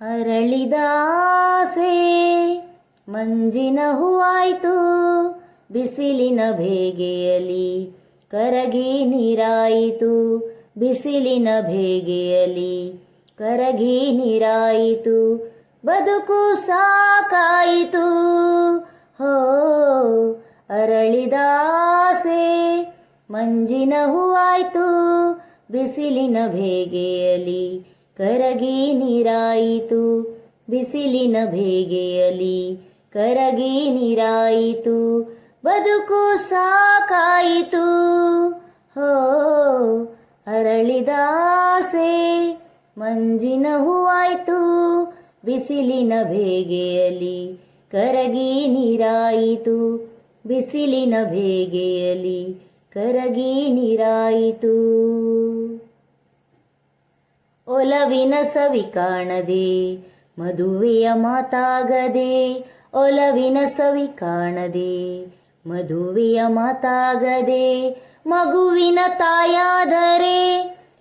ಅರಳಿದಾಸೆ, ಮಂಜಿನ ಹೂವಾಯ್ತು, ಬಿಸಿಲಿನ ಬೇಗೆಯಲಿ ಕರಗಿ ನೀರಾಯಿತು, ಬಿಸಿಲಿನ ಬೇಗೆಯಲಿ ಕರಗಿ ನೀರಾಯಿತು, ಬದುಕು ಸಾಕಾಯಿತು. ಹೋ, ಅರಳಿದಾಸೆ, ಮಂಜಿನ ಹೂವಾಯ್ತು, ಬಿಸಿಲಿನ ಬೇಗೆಯಲಿ ಕರಗಿ ನೀರಾಯಿತು. ಬಿಸಿಲಿನ ಬೇಗೆಯಲಿ ಕರಗಿ ನೀರಾಯಿತು. ಬದುಕು ಸಾಕಾಯಿತು. ಹೋ, ಅರಳಿದಾಸೆ, ಮಂಜಿನ ಹೂವಾಯ್ತು. ಬಿಸಿಲಿನ ಬೇಗೆಯಲಿ ಕರಗಿ ನೀರಾಯಿತು. ಬಿಸಿಲಿನ ಬೇಗೆಯಲಿ ಕರಗಿ ನೀರಾಯಿತು. ಒಲವಿನ ಸವಿ ಕಾಣದೆ, ಮದುವೆಯ ಮಾತಾಗದೆ, ಒಲವಿನ ಸವಿ ಕಾಣದೆ, ಮದುವೆಯ ಮಾತಾಗದೆ, ಮಗುವಿನ ತಾಯಾದರೆ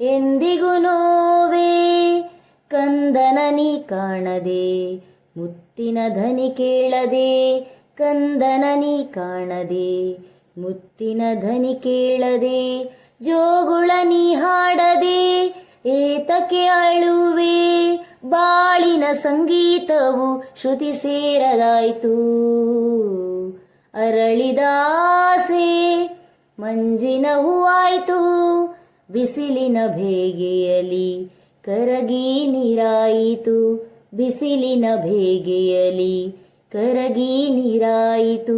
ಎಂದಿಗೂ ನೋವೇ, ಕಂದನ ನೀ ಕಾಣದೆ, ಮುತ್ತಿನ ಧನಿ ಕೇಳದೆ, ಕಂದನ ನೀ ಕಾಣದೆ, ಮುತ್ತಿನ ಧನಿ ಕೇಳದೆ, ಜೋಗುಳ ನೀ ಹಾಡದೆ ಏತಕ್ಕೆ ಅಳುವೆ? ಬಾಳಿನ ಸಂಗೀತವು ಶ್ರುತಿ ಸೇರದಾಯ್ತು ಅರಳಿದಾಸೆ, ಮಂಜಿನ ಹೂವಾಯ್ತು. ಬಿಸಿಲಿನ ಬೇಗೆಯಲಿ ಕರಗಿ ನೀರಾಯಿತು. ಬಿಸಿಲಿನ ಬೇಗೆಯಲಿ ಕರಗಿ ನೀರಾಯಿತು.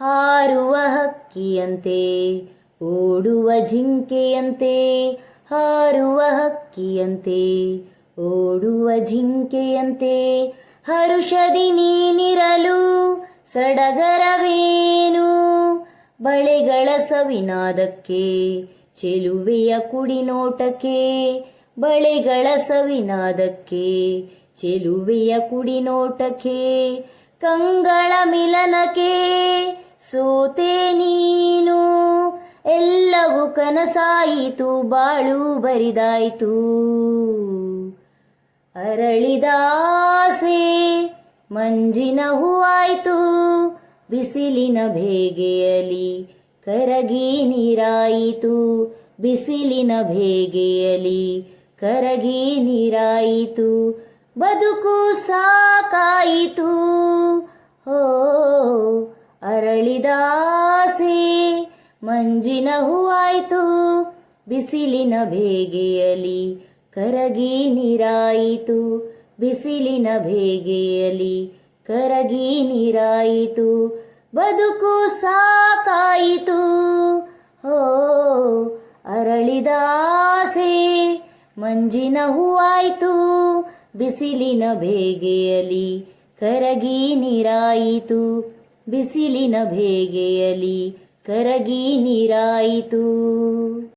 ಹಾರುವ ಹಕ್ಕಿಯಂತೆ ಓಡುವ ಜಿಂಕೆಯಂತೆ, ಹಾರುವ ಹಕ್ಕಿಯಂತೆ. ಓಡುವ ಜಿಂಕೆಯಂತೆ, ಹರುಷದಿ ನೀನಿರಲು ಸಡಗರವೇನು? ಬಳೆಗಳ ಸವಿನಾದಕ್ಕೆ, ಚೆಲುವೆಯ ಕುಡಿನೋಟಕ್ಕೆ. ಬಳೆಗಳ ಸವಿನಾದಕ್ಕೆ, ಚೆಲುವೆಯ ಕುಡಿನೋಟಕ್ಕೆ. ಕಂಗಳ ಮಿಲನಕ್ಕೆ ಸೋತೆ ನೀನು ಎಲ್ಲವೂ ಕನಸಾಯಿತು, ಬಾಳು ಬರಿದಾಯಿತು. ಅರಳಿದಾಸೆ ಮಂಜಿನ ಹೂವಾಯಿತು, ಬಿಸಿಲಿನ ಬೇಗೆಯಲಿ ಕರಗಿ ನೀರಾಯಿತು. ಬಿಸಿಲಿನ ಬೇಗೆಯಲಿ ಕರಗಿ ನೀರಾಯಿತು, ಬದುಕು ಸಾಕಾಯಿತು. ಹೋ ಅರಳಿದಾಸೆ ಮಂಜಿನ ಹೂವಾಯ್ತು ಬಿಸಿಲಿನ ಬೇಗೆಯಲಿ ಕರಗಿ ನೀರಾಯಿತು. ಬಿಸಿಲಿನ ಬೇಗೆಯಲಿ ಕರಗಿ ನೀರಾಯಿತು. ಬದುಕು ಸಾಕಾಯಿತು. ಹೋ ಅರಳಿದಾಸೆ ಮಂಜಿನ ಹೂವಾಯ್ತು ಬಿಸಿಲಿನ ಬೇಗೆಯಲಿ ಕರಗಿ ನೀರಾಯಿತು. ಬಿಸಿಲಿನ ಬೇಗೆಯಲಿ ಕರಗಿ ನೀರಾಯಿತು.